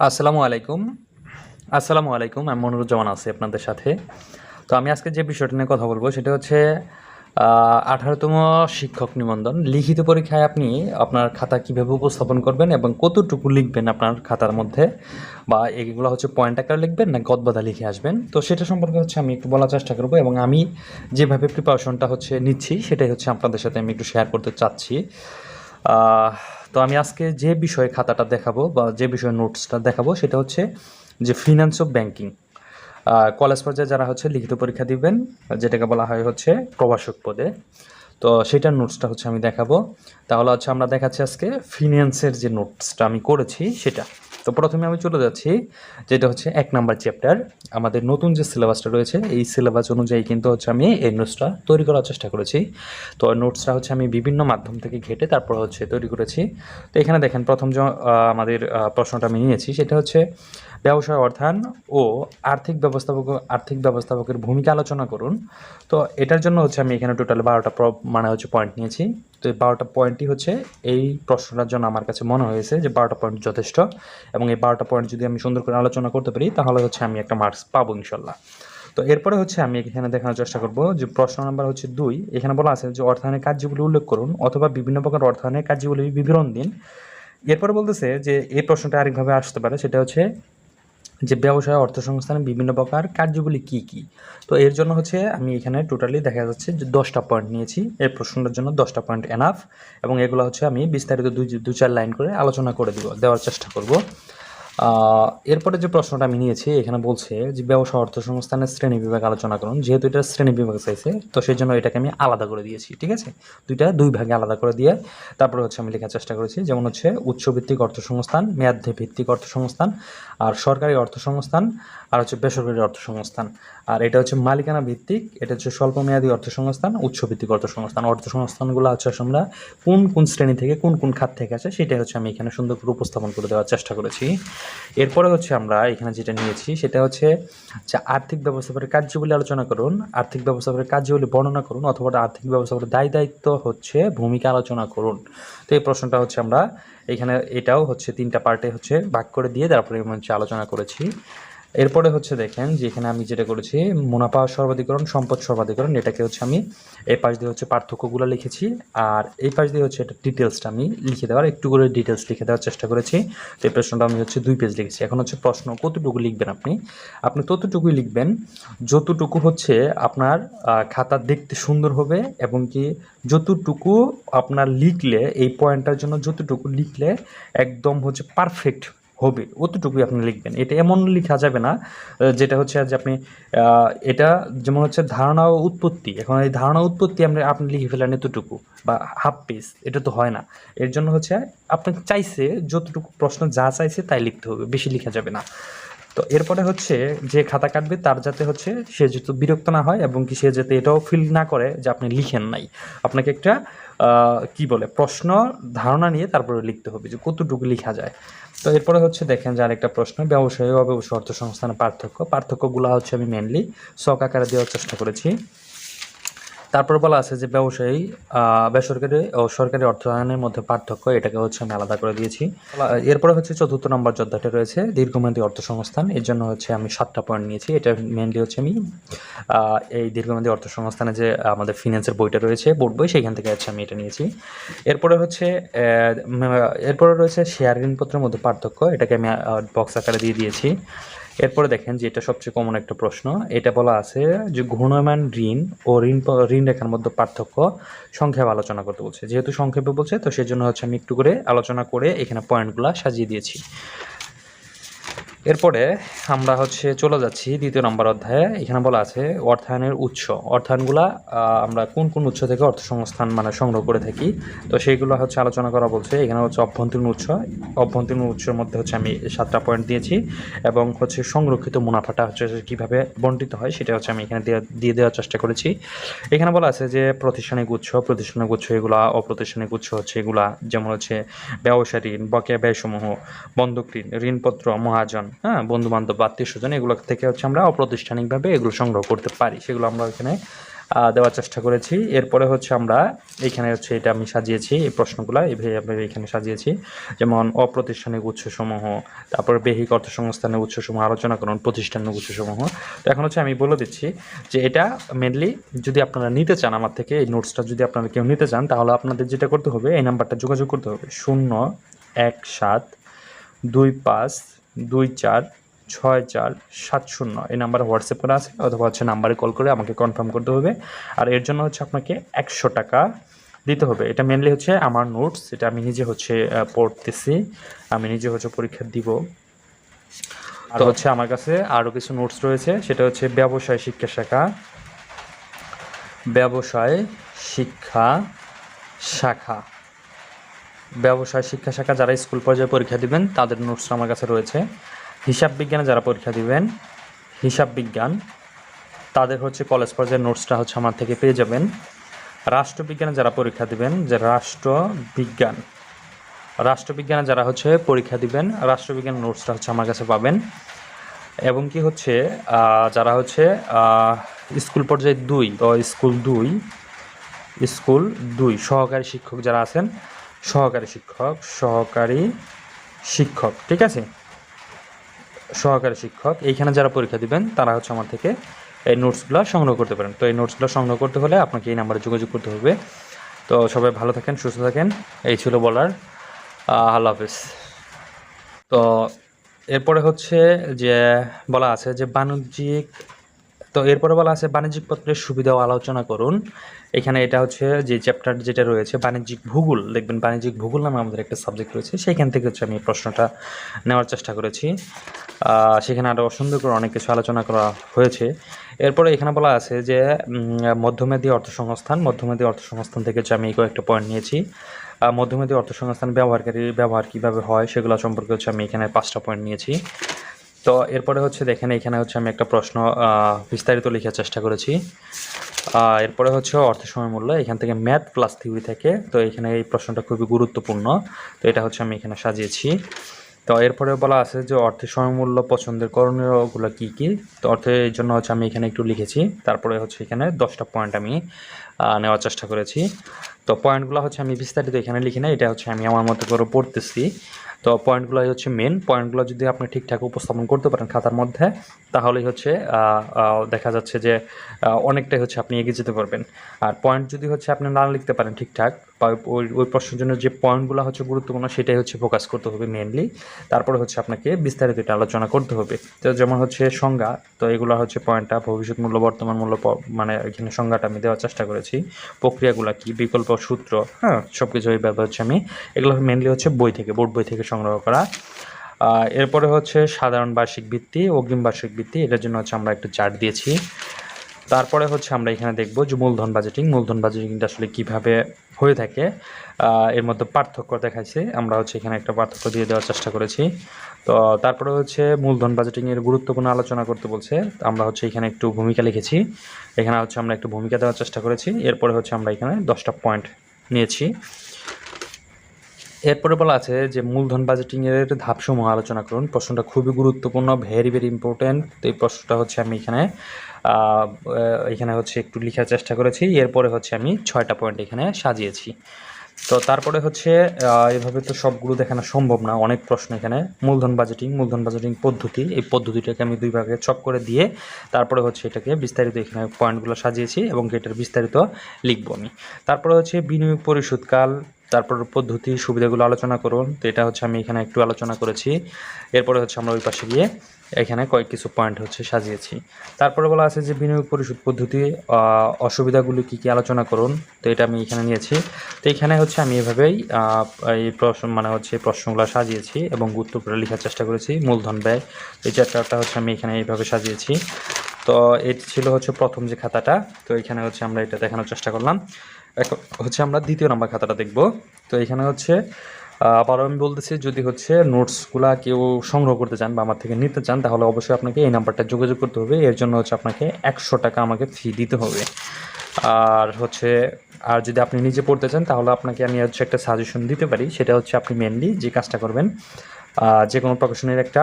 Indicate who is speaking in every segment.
Speaker 1: আসসালামু আলাইকুম। আসসালামু আলাইকুম, আমি মনিরুজ্জামান আছি আপনাদের সাথে। তো আমি আজকে যে বিষয়টা নিয়ে কথা বলব সেটা হচ্ছে আঠারোতম শিক্ষক নিবন্ধন। লিখিত পরীক্ষায় আপনি আপনার খাতা কীভাবে উপস্থাপন করবেন এবং কতটুকু লিখবেন আপনার খাতার মধ্যে? বা এগুলো হচ্ছে পয়েন্ট আকারে লিখবেন না গদবাদা লিখে আসবেন? তো সেটা সম্পর্কে হচ্ছে আমি একটু বলার চেষ্টা করব এবং আমি যেভাবে প্রিপারেশনটা হচ্ছে নিচ্ছি, সেটাই হচ্ছে আপনাদের সাথে আমি একটু শেয়ার করতে চাচ্ছি। তো আমি আজকে যে বিষয়ে খাতাটা দেখাবো বা যে বিষয়ে নোটসটা দেখাবো সেটা হচ্ছে যে ফিনান্স অফ ব্যাংকিং কলেজ পর্যায়ে যারা হচ্ছে লিখিত পরীক্ষা দিবেন, যেটাকে বলা হয় হচ্ছে প্রভাষক পদে। তো সেটার নোটসটা হচ্ছে আমি দেখাবো। তাহলে হচ্ছে আমরা দেখাচ্ছি আজকে ফিনান্সের যে নোটসটা আমি করেছি সেটা। তো প্রথমে আমি চলে যাচ্ছি, যেটা হচ্ছে এক নাম্বার চ্যাপ্টার আমাদের নতুন যে সিলেবাসটা রয়েছে, এই সিলেবাস অনুযায়ী কিন্তু হচ্ছে আমি এই নোটসটা তৈরি করার চেষ্টা করেছি। তো নোটসটা হচ্ছে আমি বিভিন্ন মাধ্যম থেকে ঘেটে তারপর হচ্ছে তৈরি করেছি। তো এখানে দেখেন, প্রথম যে আমাদের প্রশ্নটা আমি নিয়েছি, সেটা হচ্ছে, ব্যবসায় অর্থায়ন ও আর্থিক ব্যবস্থাপক, আর্থিক ব্যবস্থাপকের ভূমিকা আলোচনা করুন। তো এটার জন্য হচ্ছে আমি এখানে টোটাল বারোটা মানে হচ্ছে পয়েন্ট নিয়েছি। তো এই বারোটা পয়েন্টই হচ্ছে এই প্রশ্নটার জন্য আমার কাছে মনে হয়েছে যে বারোটা পয়েন্ট যথেষ্ট। এবং এই বারোটা পয়েন্ট যদি আমি সুন্দর করে আলোচনা করতে পারি, তাহলে হচ্ছে আমি একটা মার্কস পাবো ইনশাল্লাহ। তো এরপরে হচ্ছে আমি এখানে দেখানোর চেষ্টা করব যে প্রশ্ন নাম্বার হচ্ছে দুই। এখানে বলা আছে যে অর্থায়নের কার্যগুলি উল্লেখ করুন অথবা বিভিন্ন প্রকার অর্থায়নের কার্যগুলি বিবরণ দিন। এরপরে বলতেছে যে এই প্রশ্নটা আরেকভাবে আসতে পারে, সেটা হচ্ছে যে ব্যবসায় অর্থ সংস্থানের বিভিন্ন প্রকার কার্যগুলি কি কি? তো এর জন্য হচ্ছে আমি এখানে টোটালি দেখা যাচ্ছে যে দশটা পয়েন্ট নিয়েছি। এই প্রশ্নটার জন্য দশটা পয়েন্ট এনাফ এবং এগুলো হচ্ছে আমি বিস্তারিত দুই, দু চার লাইন করে আলোচনা করে দিব, দেওয়ার চেষ্টা করব। এরপরে যে প্রশ্নটা আমি নিয়েছি, এখানে বলছে যে ব্যবসা অর্থ সংস্থানের শ্রেণি বিভাগ আলোচনা করুন। যেহেতু এটা শ্রেণি বিভাগ চাইছে, তো সেই জন্য এটাকে আমি আলাদা করে দিয়েছি, ঠিক আছে? দুইটা, দুই ভাগে আলাদা করে দিয়ে তারপরে হচ্ছে আমি লেখার চেষ্টা করেছি। যেমন হচ্ছে উৎসভিত্তিক অর্থ সংস্থান ভিত্তিক অর্থ সংস্থান আর সরকারি অর্থ সংস্থান আর হচ্ছে বেসরকারি অর্থ সংস্থান আর এটা হচ্ছে মালিকানা ভিত্তিক, এটা হচ্ছে স্বল্প মেয়াদী অর্থ সংস্থান উৎসভিত্তিক অর্থ সংস্থান অর্থ সংস্থানগুলো হচ্ছে আমরা কোন কোন শ্রেণি থেকে কোন কোন খাত থেকে আছে, সেটাই হচ্ছে আমি এখানে সুন্দর করে উপস্থাপন করে দেওয়ার চেষ্টা করেছি। এরপরে হচ্ছে আমরা এখানে যেটা নিয়েছি, সেটা হচ্ছে যে আর্থিক ব্যবস্থাপনার কার্যগুলি আলোচনা করুন, আর্থিক ব্যবস্থাপনার কার্যগুলি বর্ণনা করুন অথবা আর্থিক ব্যবস্থাপনার দায় দায়িত্ব হচ্ছে ভূমিকা আলোচনা করুন। তো এই প্রশ্নটা হচ্ছে আমরা এখানে এটাও হচ্ছে তিনটা পার্টে হচ্ছে ভাগ করে দিয়ে তারপরে হচ্ছে আলোচনা করেছি। এরপরে হচ্ছে দেখেন যে এখানে আমি যেটা করেছি, মুনাফা সর্বাধিকরণ, সম্পদ সর্বাধিকরণ, এটাকে হচ্ছে আমি এই পাশ দিয়ে হচ্ছে পার্থক্যগুলো লিখেছি। আর এই পাশ দিয়ে হচ্ছে এটা ডিটেলসটা আমি লিখে দেওয়ার, একটু করে ডিটেলস লিখে দেওয়ার চেষ্টা করেছি। তো এই প্রশ্নটা আমি হচ্ছে দুই পেজ লিখেছি। এখন হচ্ছে প্রশ্ন, কতটুকু লিখবেন আপনি? আপনি ততটুকুই লিখবেন যতটুকু হচ্ছে আপনার খাতা দেখতে সুন্দর হবে এবং কি যতটুকু আপনার লিখলে, এই পয়েন্টটার জন্য যতটুকু লিখলে একদম হচ্ছে পারফেক্ট হবে, অতটুকুই আপনি লিখবেন। এটা এমন লেখা যাবে না যেটা হচ্ছে যে আপনি এটা যেমন হচ্ছে ধারণা ও উৎপত্তি। এখন এই ধারণা উৎপত্তি আমরা, আপনি লিখে ফেলেন এতটুকু, বা হাফ পেজ এটা তো হয় না। এর জন্য হচ্ছে আপনাকে চাইছে, যতটুকু প্রশ্ন যা চাইছে তাই লিখতে হবে, বেশি লেখা যাবে না। তো এরপরে হচ্ছে যে খাতা কাটবে, তার যাতে হচ্ছে সে যেহেতু বিরক্ত না হয়, এবং কি সে যাতে এটাও ফিল না করে যে আপনি লিখেন নাই। আপনাকে একটা কি বলে, প্রশ্ন, ধারণা নিয়ে তারপরে লিখতে হবে যে কতটুকু লেখা যায়। তো এরপরে হচ্ছে দেখেন যে আরেকটা প্রশ্ন, ব্যবসায়ী অর্থ সংস্থানের পার্থক্য। পার্থক্যগুলো হচ্ছে আমি মেনলি শখ আকারে দেওয়ার চেষ্টা করেছি। তারপর বলা আছে যে ব্যবসায়ী বেসরকারি ও সরকারি অর্থায়নের মধ্যে পার্থক্য, এটাকে হচ্ছে আমি আলাদা করে দিয়েছি। এরপরে হচ্ছে চতুর্থ নম্বর যোদ্ধাটা রয়েছে, দীর্ঘমেয়াদী অর্থসংস্থান। এর জন্য হচ্ছে আমি সাতটা পয়েন্ট নিয়েছি, এটা মেনলি হচ্ছে আমি এই দীর্ঘমেয়াদী অর্থসংস্থানে যে আমাদের ফিনান্সের বইটা রয়েছে বোর্ড বই, সেখান থেকে হচ্ছে আমি এটা নিয়েছি। এরপরে হচ্ছে এরপরে রয়েছে শেয়ার ঋণপত্রের মধ্যে পার্থক্য, এটাকে আমি বক্স আকারে দিয়ে দিয়েছি। এরপরে দেখেন যে এটা সবচেয়ে কমন একটা প্রশ্ন। এটা বলা আছে যে ঘূর্ণয়মান ঋণ ও ঋণ ঋণ রেখার মধ্যে পার্থক্য সংক্ষেপে আলোচনা করতে বলছে। যেহেতু সংক্ষেপে বলছে, তো সেই জন্য হচ্ছে আমি একটু করে আলোচনা করে এখানে পয়েন্টগুলো সাজিয়ে দিয়েছি। এরপরে আমরা হচ্ছে চলে যাচ্ছি দ্বিতীয় নম্বর অধ্যায়ে। এখানে বলা আছে অর্থায়নের উৎস। অর্থায়নগুলা আমরা কোন কোন উৎস থেকে অর্থ সংস্থান মানে সংগ্রহ করে থাকি। তো সেইগুলো হচ্ছে আলোচনা করা বলছে। এখানে হচ্ছে অভ্যন্তরীণ উৎস। অভ্যন্তরীণ উৎসের মধ্যে হচ্ছে আমি সাতটা পয়েন্ট দিয়েছি এবং হচ্ছে সংরক্ষিত মুনাফাটা হচ্ছে কীভাবে বন্টিত হয় সেটা হচ্ছে আমি এখানে দিয়ে দেওয়ার চেষ্টা করেছি। এখানে বলা আছে যে প্রতিষ্ঠানিক উৎস প্রতিষ্ঠানিক উৎস এগুলা, অপ্রতিষ্ঠানিক উৎস হচ্ছে এগুলা যেমন হচ্ছে ব্যবসা ঋণ, বকেয়া ব্যয়সমূহ, বন্ধক ঋণ, ঋণপত্র, মহাজন হ্যাঁ বন্ধু বান্ধব আত্মীয় স্বজন এগুলো থেকে হচ্ছে আমরা অপ্রাতিষ্ঠানিকভাবে এগুলো সংগ্রহ করতে পারি। সেগুলো আমরা এখানে দেওয়ার চেষ্টা করেছি। এরপরে হচ্ছে আমরা এখানে হচ্ছে এটা আমি সাজিয়েছি, এই প্রশ্নগুলো এইভাবে এখানে সাজিয়েছি। যেমন অপ্রতিষ্ঠানিক উৎসসমূহ, তারপরে বেহিক অর্থসংস্থানের উৎসসমূহ আলোচনা করুন প্রতিষ্ঠানের উৎসসমূহ। তো এখন হচ্ছে আমি বলে দিচ্ছি যে এটা মেনলি যদি আপনারা নিতে চান আমার থেকে, এই নোটসটা যদি আপনারা কেউ নিতে চান, তাহলে আপনাদের যেটা করতে হবে, এই নাম্বারটা যোগাযোগ করতে হবে। শূন্য এক সাত দুই পাঁচ দুই চার ছয় চার সাত শূন্য। এই নাম্বারে হোয়াটসঅ্যাপ করা আছে অথবা হচ্ছে নাম্বারে কল করে আমাকে কনফার্ম করতে হবে। আর এর জন্য হচ্ছে আপনাকে একশো টাকা দিতে হবে। এটা মেনলি হচ্ছে আমার নোটস এটা আমি নিজে হচ্ছে পড়তেছি। আমি নিজে হচ্ছে পরীক্ষা দিব। আর হচ্ছে আমার কাছে আরও কিছু নোটস রয়েছে। সেটা হচ্ছে ব্যবসায় শিক্ষা শাখা। ব্যবসায় শিক্ষা শাখা। ব্যবসায়, শিক্ষা শাখা যারা স্কুল পর্যায়ে পরীক্ষা দিবেন, তাদের নোটস আমার কাছে রয়েছে। হিসাব বিজ্ঞানে যারা পরীক্ষা দিবেন, হিসাব বিজ্ঞান, তাদের হচ্ছে কলেজ পর্যায়ের নোটসটা হচ্ছে আমার থেকে পেয়ে যাবেন। রাষ্ট্রবিজ্ঞানে যারা পরীক্ষা দিবেন, যে রাষ্ট্রবিজ্ঞান রাষ্ট্রবিজ্ঞানে যারা হচ্ছে পরীক্ষা দিবেন রাষ্ট্রবিজ্ঞান নোটসটা হচ্ছে আমার কাছে পাবেন। এবং কি হচ্ছে যারা হচ্ছে স্কুল পর্যায়ে দুই বা স্কুল দুই স্কুল দুই সহকারী শিক্ষক যারা আছেন সহকারী শিক্ষক সহকারী শিক্ষক, ঠিক আছে? সহকারী শিক্ষক, এইখানে যারা পরীক্ষা দিবেন, তারা হচ্ছে আমার থেকে এই নোটসগুলো সংগ্রহ করতে পারেন। তো এই নোটসগুলো সংগ্রহ করতে হলে আপনাকে এই নাম্বারে যোগাযোগ করতে হবে। তো সবাই ভালো থাকেন, সুস্থ থাকেন। এই ছিল বলার। আল্লাহ হাফিজ। তো এরপরে হচ্ছে যে বলা আছে যে বাণিজ্যিক তো এরপরে বলা আছে বাণিজ্যিক পত্রের সুবিধা ও আলোচনা করুন। এখানে এটা হচ্ছে যে চ্যাপ্টার যেটা রয়েছে, বাণিজ্যিক ভূগোল, দেখবেন বাণিজ্যিক ভূগোল নামে আমাদের একটা সাবজেক্ট রয়েছে, সেইখান থেকে হচ্ছে আমি প্রশ্নটা নেওয়ার চেষ্টা করেছি। সেখানে আরও সুন্দর করে অনেক কিছু আলোচনা করা হয়েছে। এরপরে এখানে বলা আছে যে মধ্যমেধী অর্থসংস্থান মধ্যমেধী অর্থসংস্থান থেকে হচ্ছে আমি কয়েকটা পয়েন্ট নিয়েছি। মধ্যমেধী অর্থসংস্থান ব্যবহারকারী, ব্যবহার কীভাবে হয় সেগুলো সম্পর্কে হচ্ছে আমি এখানে পাঁচটা পয়েন্ট নিয়েছি। তো এরপরে হচ্ছে দেখেন, এখানে হচ্ছে আমি একটা প্রশ্ন বিস্তারিত লেখার চেষ্টা করেছি। এরপরে হচ্ছে অর্থ সময় মূল্য, এখান থেকে ম্যাথ প্লাস থিওরি থেকে। তো এখানে এই প্রশ্নটা খুবই গুরুত্বপূর্ণ। তো এটা হচ্ছে আমি এখানে সাজিয়েছি। তো এরপরে বলা আছে যে অর্থের সমমূল্য পছন্দের করণীয়গুলো কী কী? তো অর্থের জন্য হচ্ছে আমি এখানে একটু লিখেছি। তারপরে হচ্ছে এখানে দশটা পয়েন্ট আমি নেওয়ার চেষ্টা করেছি। তো পয়েন্টগুলো হচ্ছে আমি বিস্তারিত এখানে লিখি না এটা হচ্ছে আমি আমার মতো করে পড়তেছি। তো পয়েন্টগুলোই হচ্ছে মেন পয়েন্টগুলো যদি আপনি ঠিকঠাক উপস্থাপন করতে পারেন খাতার মধ্যে, তাহলেই হচ্ছে দেখা যাচ্ছে যে অনেকটাই হচ্ছে আপনি এগিয়ে যেতে পারবেন। আর পয়েন্ট যদি হচ্ছে আপনি না লিখতে পারেন ঠিকঠাক, বা ওই ওই প্রশ্নের জন্য যে পয়েন্টগুলো হচ্ছে গুরুত্বপূর্ণ, সেটাই হচ্ছে ফোকাস করতে হবে মেনলি তারপরে হচ্ছে আপনাকে বিস্তারিত এটা আলোচনা করতে হবে। তো যেমন হচ্ছে সংজ্ঞা, তো এগুলো হচ্ছে পয়েন্টটা ভবিষ্যৎ মূল্য, বর্তমান মূল্য মানে এখানে সংজ্ঞাটা আমি দেওয়ার চেষ্টা করেছি। প্রক্রিয়াগুলো কি, বিকল্প সূত্র হ্যাঁ সব কিছু হচ্ছে আমি, এগুলো মেনলি হচ্ছে বই থেকে, বোর্ড বই থেকে সংগ্রহ করা। এরপরে হচ্ছে সাধারণ বার্ষিক ভিত্তি, অগ্রিম বার্ষিক ভিত্তি, এটার জন্য হচ্ছে আমরা একটা চার্ট দিয়েছি। তারপরে হচ্ছে আমরা এখানে দেখব যে মূলধন বাজেটিং মূলধন বাজেটিংটা আসলে কীভাবে হয়ে থাকে। এর মধ্যে পার্থক্য দেখাইছে, আমরা হচ্ছে এখানে একটা পার্থক্য দিয়ে দেওয়ার চেষ্টা করেছি। তো তারপরে হচ্ছে মূলধন বাজেটিংয়ের গুরুত্বপূর্ণ আলোচনা করতে বলছে আমরা হচ্ছে এখানে একটু ভূমিকা লিখেছি। এখানে হচ্ছে আমরা একটু ভূমিকা দেওয়ার চেষ্টা করেছি, এরপরে হচ্ছে আমরা এখানে দশটা পয়েন্ট নিয়েছি। এরপরে বলা আছে যে মূলধন বাজেটিংয়ের ধাপসমূহ আলোচনা করুন। প্রশ্নটা খুবই গুরুত্বপূর্ণ ভেরি ভেরি ইম্পর্ট্যান্ট তো এই প্রশ্নটা হচ্ছে আমি এখানে এখানে হচ্ছে একটু লেখার চেষ্টা করেছি। এরপরে হচ্ছে আমি ছয়টা পয়েন্ট এখানে সাজিয়েছি। তো তারপরে হচ্ছে এভাবে তো সবগুলো দেখানো সম্ভব না। অনেক প্রশ্ন এখানে, মূলধন বাজেটিং মূলধন বাজেটিং পদ্ধতি। এই পদ্ধতিটাকে আমি দুই ভাগে চক করে দিয়ে তারপরে হচ্ছে এটাকে বিস্তারিত এখানে পয়েন্টগুলো সাজিয়েছি এবং এটার বিস্তারিত লিখব আমি। তারপরে হচ্ছে বিনিয়োগ পরিশোধকাল তারপর পদ্ধতি সুবিধাগুলো আলোচনা করুন। তো এটা হচ্ছে আমি এখানে একটু আলোচনা করেছি। এরপরে হচ্ছে আমরা ওই পাশে গিয়ে এখানে কয়েক কিছু পয়েন্ট হচ্ছে সাজিয়েছি। তারপরে বলা আছে যে বিনিয়োগ পরিশোধ পদ্ধতি অসুবিধাগুলো কী কী আলোচনা করুন। তো এটা আমি এখানে নিয়েছি। তো এখানে হচ্ছে আমি এভাবেই এই প্রশ্ন মানে হচ্ছে প্রশ্নগুলো সাজিয়েছি এবং গুরুত্ব করে লেখার চেষ্টা করেছি, মূলধন ব্যয়। এই চ্যাপ্টারটা হচ্ছে আমি এখানে এইভাবে সাজিয়েছি। তো এটি ছিল হচ্ছে প্রথম যে খাতাটা। তো এখানে হচ্ছে আমরা এটা দেখানোর চেষ্টা করলাম। এখন হচ্ছে আমরা দ্বিতীয় নাম্বার খাতাটা দেখব। তো এখানে হচ্ছে আবারও আমি বলতেছি, যদি হচ্ছে নোটসগুলা কেউ সংগ্রহ করতে চান বা আমার থেকে নিতে চান, তাহলে অবশ্যই আপনাকে এই নাম্বারটা যোগাযোগ করতে হবে। এর জন্য হচ্ছে আপনাকে একশো টাকা আমাকে ফি দিতে হবে। আর হচ্ছে, আর যদি আপনি নিজে পড়তে চান, তাহলে আপনাকে আমি হচ্ছে একটা সাজেশন দিতে পারি। সেটা হচ্ছে আপনি মেনলি যে কাজটা করবেন যে কোনো প্রকাশনের একটা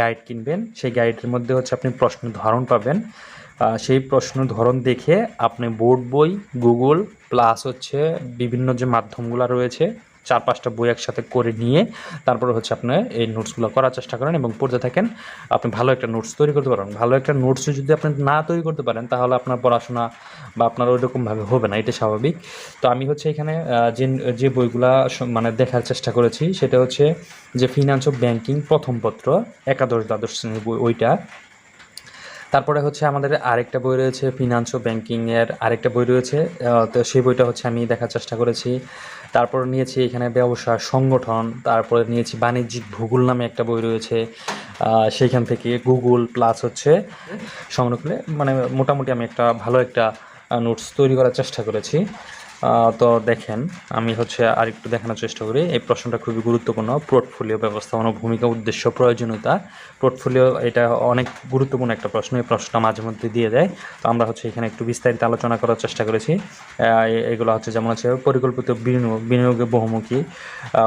Speaker 1: গাইড কিনবেন। সেই গাইডের মধ্যে হচ্ছে আপনি প্রশ্নের ধরন পাবেন। সেই প্রশ্ন ধরন দেখে আপনি বোর্ড বই, গুগল, প্লাস হচ্ছে বিভিন্ন যে মাধ্যমগুলো রয়েছে, চার পাঁচটা বই একসাথে করে নিয়ে তারপরে হচ্ছে আপনি এই নোটসগুলো করার চেষ্টা করেন এবং পড়তে থাকেন। আপনি ভালো একটা নোটস তৈরি করতে পারেন। ভালো একটা নোটস যদি আপনি না তৈরি করতে পারেন, তাহলে আপনার পড়াশোনা বা আপনার ওইরকমভাবে হবে না এটা স্বাভাবিক। তো আমি হচ্ছে এখানে যে যে বইগুলা মানে দেখার চেষ্টা করেছি, সেটা হচ্ছে যে ফিনান্স ও ব্যাংকিং প্রথম পত্র, একাদশ দ্বাদশ শ্রেণির বই, ওইটা। তারপরে হচ্ছে আমাদের আরেকটা বই রয়েছে ফিনান্স ও ব্যাংকিংয়ের আরেকটা বই রয়েছে তো সেই বইটা হচ্ছে আমি দেখার চেষ্টা করেছি। তারপর নিয়েছি এখানে ব্যবসা সংগঠন, তারপরে নিয়েছি বাণিজ্যিক ভূগোল নামে একটা বই রয়েছে সেইখান থেকে গুগল প্লাস হচ্ছে। করে মানে মোটামুটি আমি একটা ভালো একটা নোটস তৈরি করার চেষ্টা করেছি। তো দেখেন, আমি হচ্ছে আরেকটু দেখানোর চেষ্টা করি। এই প্রশ্নটা খুবই গুরুত্বপূর্ণ। পোর্টফোলিও ব্যবস্থাপনা ভূমিকা, উদ্দেশ্য, প্রয়োজনীয়তা। পোর্টফোলিও এটা অনেক গুরুত্বপূর্ণ একটা প্রশ্ন। এই প্রশ্নটা মাঝে মধ্যে দিয়ে দেয়। তো আমরা হচ্ছে এখানে একটু বিস্তারিত আলোচনা করার চেষ্টা করেছি। এগুলো হচ্ছে যেমন হচ্ছে পরিকল্পিত বিনিয়োগ, বিনিয়োগে বহুমুখী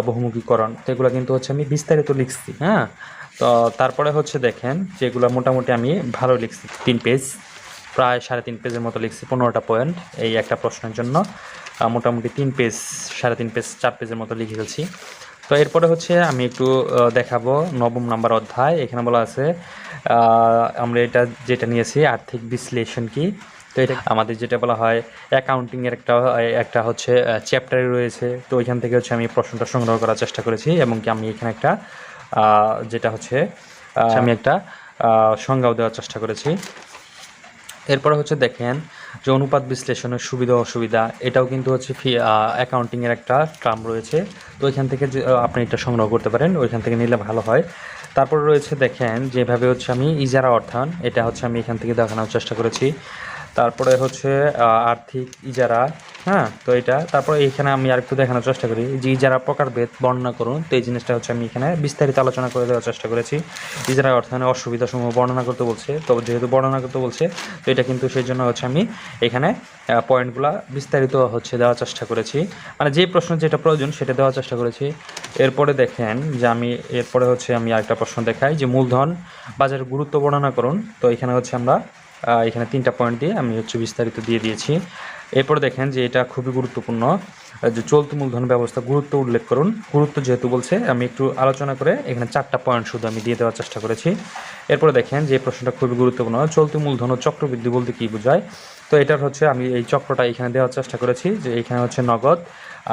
Speaker 1: বহুমুখীকরণ। তো এগুলো কিন্তু হচ্ছে আমি বিস্তারিত লিখছি হ্যাঁ? তো তারপরে হচ্ছে দেখেন, যেগুলো মোটামুটি আমি ভালো লিখছি, তিন পেজ প্রায় সাড়ে তিন পেজের মতো লিখছি, পনেরোটা পয়েন্ট এই একটা প্রশ্নের জন্য। মোটামুটি তিন পেজ, সাড়ে তিন পেজ, চার পেজের মতো লিখে ফেলছি। তো এরপরে হচ্ছে আমি একটু দেখাবো নবম নাম্বার অধ্যায়। এখানে বলা আছে আমরা এটা যেটা নিয়েছি, আর্থিক বিশ্লেষণ কি? তো এটা আমাদের যেটা বলা হয় অ্যাকাউন্টিংয়ের একটা একটা হচ্ছে চ্যাপ্টারে রয়েছে। তো ওইখান থেকে হচ্ছে আমি প্রশ্নটা সংগ্রহ করার চেষ্টা করেছি, এবং কি আমি এখানে একটা যেটা হচ্ছে আমি একটা সংজ্ঞাও দেওয়ার চেষ্টা করেছি। এরপরে হচ্ছে দেখেন যে অনুপাত বিশ্লেষণের সুবিধা অসুবিধা, এটাও কিন্তু হচ্ছে ফি অ্যাকাউন্টিংয়ের একটা ট্রাম রয়েছে। তো ওইখান থেকে যে আপনি এটা সংগ্রহ করতে পারেন, ওইখান থেকে নিলে ভালো হয়। তারপর রয়েছে দেখেন, যেভাবে হচ্ছে আমি ইজারা অর্থায়ন, এটা হচ্ছে আমি এখান থেকে দেখানোর চেষ্টা করেছি। তারপরে হচ্ছে আর্থিক ইজারা হ্যাঁ তো এটা, তারপরে এখানে আমি আরেকটু দেখানোর চেষ্টা করি। যে ইজারা, প্রকারভেদ বর্ণনা করুন, তো এই জিনিসটা হচ্ছে আমি এখানে বিস্তারিত আলোচনা করে দেওয়ার চেষ্টা করেছি। ইজারা অর্থায়নের অসুবিধাসমূহ বর্ণনা করতে বলছে, তো যেহেতু বর্ণনা করতে বলছে, তো এটা কিন্তু সেই জন্য হচ্ছে আমি এখানে পয়েন্টগুলো বিস্তারিত হচ্ছে দেওয়ার চেষ্টা করেছি। মানে যে প্রশ্ন যেটা প্রয়োজন সেটা দেওয়ার চেষ্টা করেছি। এরপরে দেখেন যে আমি, এরপরে হচ্ছে আমি আরেকটা প্রশ্ন দেখাই, যে মূলধন বাজারের গুরুত্ব বর্ণনা করুন, তো এখানে হচ্ছে আমরা এখানে তিনটা পয়েন্ট দিয়ে আমি হচ্ছে বিস্তারিত দিয়ে দিয়েছি। এরপর দেখেন যে এটা খুবই গুরুত্বপূর্ণ। যে চলতি মূলধন ব্যবস্থা গুরুত্ব উল্লেখ করুন। গুরুত্ব যেহেতু বলছে, আমি একটু আলোচনা করে এখানে চারটা পয়েন্ট শুধু আমি দিয়ে দেওয়ার চেষ্টা করেছি। এরপরে দেখেন যে প্রশ্নটা খুবই গুরুত্বপূর্ণ। চলতি মূলধন ও চক্রবৃদ্ধি বলতে কী বোঝায়? তো এটার হচ্ছে আমি এই চক্রটা এখানে দেওয়ার চেষ্টা করেছি যে এখানে হচ্ছে নগদ।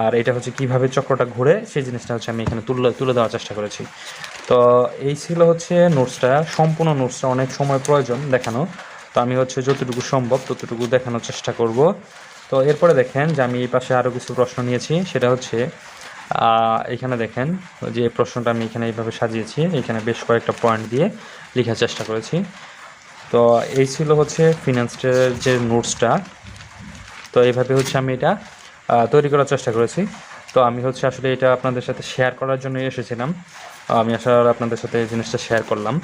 Speaker 1: আর এটা হচ্ছে কীভাবে চক্রটা ঘুরে, সেই জিনিসটা হচ্ছে আমি এখানে তুলে তুলে দেওয়ার চেষ্টা করেছি। তো এই ছিল হচ্ছে নোটসটা সম্পূর্ণ নোটসটা অনেক সময় প্রয়োজন দেখানো। তো আমি হচ্ছে যতটুকু সম্ভব ততটুকু দেখানোর চেষ্টা করব। তো এরপরে দেখেন যে আমি এই পাশে আরও কিছু প্রশ্ন নিয়েছি। সেটা হচ্ছে এখানে দেখেন যে প্রশ্নটা আমি এখানে এইভাবে সাজিয়েছি। এখানে বেশ কয়েকটা পয়েন্ট দিয়ে লেখার চেষ্টা করেছি। তো এই ছিল হচ্ছে ফিনান্সের যে নোটসটা তো এইভাবে হচ্ছে আমি এটা তৈরি করার চেষ্টা করেছি। তো আমি হচ্ছে আসলে এটা আপনাদের সাথে শেয়ার করার জন্যই এসেছিলাম। আমি আসলে আপনাদের সাথে এই জিনিসটা শেয়ার করলাম।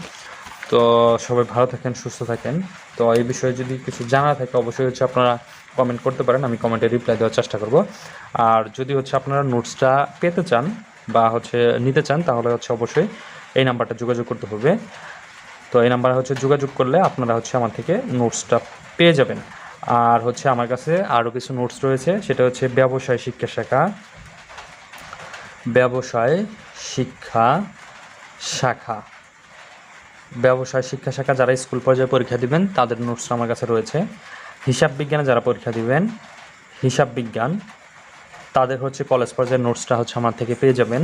Speaker 1: তো সবাই ভালো থাকেন, সুস্থ থাকেন। তো এই বিষয়ে যদি কিছু জানা থাকে, অবশ্যই হচ্ছে আপনারা কমেন্ট করতে পারেন, আমি কমেন্টে রিপ্লাই দেওয়ার চেষ্টা করব। আর যদি হচ্ছে আপনারা নোটসটা পেতে চান বা হচ্ছে নিতে চান, তাহলে হচ্ছে অবশ্যই এই নাম্বারটা যোগাযোগ করতে হবে। তো এই নাম্বারে হচ্ছে যোগাযোগ করলে আপনারা হচ্ছে আমার থেকে নোটসটা পেয়ে যাবেন। আর হচ্ছে আমার কাছে আরও কিছু নোটস রয়েছে, সেটা হচ্ছে ব্যবসায় শিক্ষা শাখা। ব্যবসায় শিক্ষা শাখা। ব্যবসায়, শিক্ষা শাখা যারা স্কুল পর্যায়ে পরীক্ষা দিবেন, তাদের নোটস আমার কাছে রয়েছে। হিসাব বিজ্ঞানে যারা পরীক্ষা দিবেন, হিসাব বিজ্ঞান, তাদের হচ্ছে কলেজ পর্যায়ের নোটসটা হচ্ছে আমার থেকে পেয়ে যাবেন।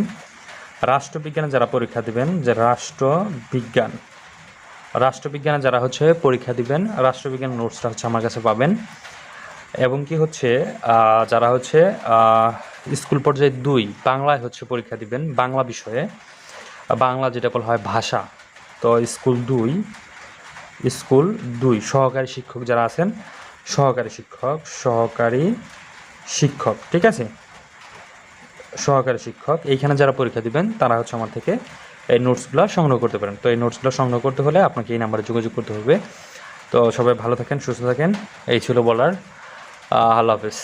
Speaker 1: রাষ্ট্রবিজ্ঞানে যারা পরীক্ষা দিবেন, যে রাষ্ট্রবিজ্ঞান, রাষ্ট্রবিজ্ঞানে যারা হচ্ছে পরীক্ষা দিবেন, রাষ্ট্রবিজ্ঞান নোটসটা হচ্ছে আমার কাছে পাবেন। এবং কি হচ্ছে যারা হচ্ছে স্কুল পর্যায়ে দুই, বাংলায় হচ্ছে পরীক্ষা দিবেন, বাংলা বিষয়ে, বাংলা যেটা বলা হয় ভাষা তো স্কুল দুই স্কুল দুই, সহকারী শিক্ষক যারা আছেন, সহকারী শিক্ষক সহকারী শিক্ষক, ঠিক আছে? সহকারী শিক্ষক, এইখানে যারা পরীক্ষা দিবেন, তারা হচ্ছে আমার থেকে এই নোটসগুলো সংগ্রহ করতে পারেন। তো এই নোটসগুলো সংগ্রহ করতে হলে আপনাকে এই নাম্বারে যোগাযোগ করতে হবে। তো সবাই ভালো থাকেন, সুস্থ থাকেন। এই ছিল বলার আল্লাহ হাফেজ।